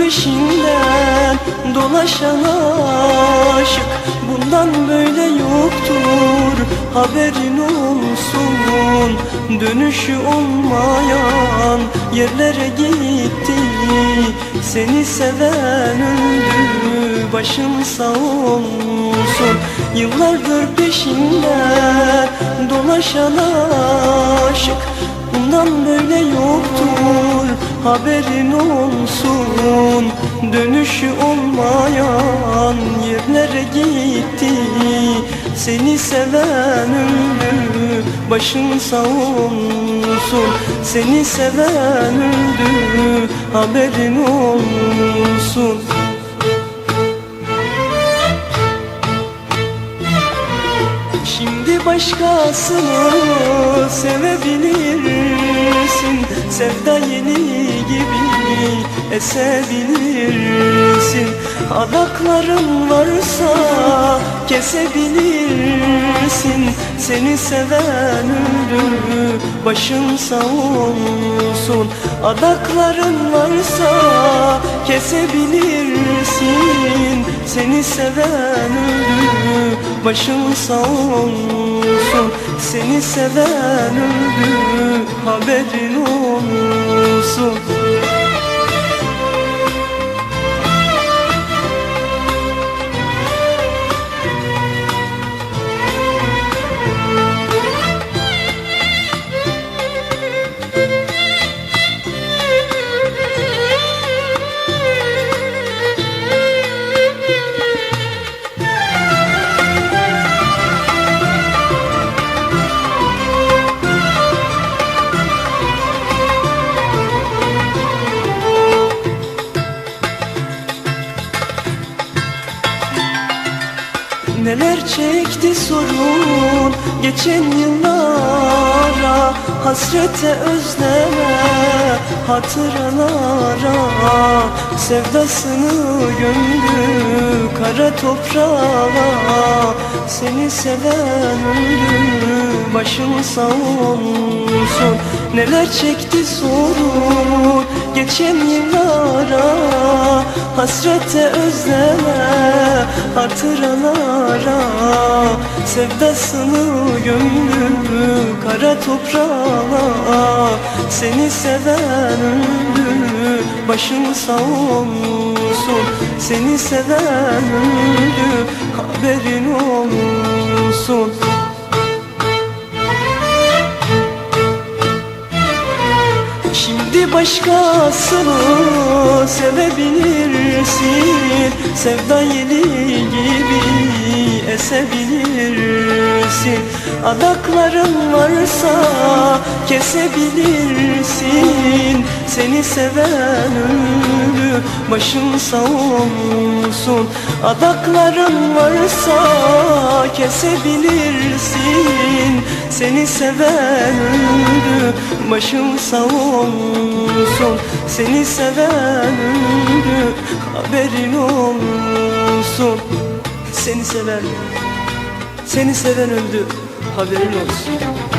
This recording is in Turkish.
peşinden dolaşan aşık. Bundan böyle yoktur haberin olsun. Dönüşü olmayan yerlere gitti. Seni seven öldü başın sağ olsun. Yıllardır peşinden dolaşan aşık. Bundan böyle yoktur haberin olsun. Dönüşü olmayan yerlere gitti. Seni seven öldü başın sağ olsun. Seni seven öldü haberin olsun. Şimdi başkasını sevebilirsin Sevda yeni gibi esebilirsin. Adakların varsa kesebilirsin. Seni seven öldü başın sağ olsun. Adakların varsa kesebilirsin. Seni seven öldü başın sağ olsun Seni seven öldü haberin olsun Neler çekti sorun. Geçen yıllara Hasrete özleme hatıralara. Sevdasını gömdü kara toprağa. Seni seven öldü başın sağ olsun. Neler çekti sorun? Geçen yıllara Hasrete özleme hatıralara. Sevdasını gömdü kara toprağa Seni seven öldü başın sağ olsun. Seni seven öldü haberin olsun başkasını sevebilirsin. Sevda yeli gibi esebilirsin Adakların varsa kesebilirsin. Seni seven öldü başın sağ olsun. Adakların varsa kesebilirsin. Seni seven öldü başın sağ olsun. Seni seven öldü haberin olsun Seni seven, seni seven öldü. Haberin olsun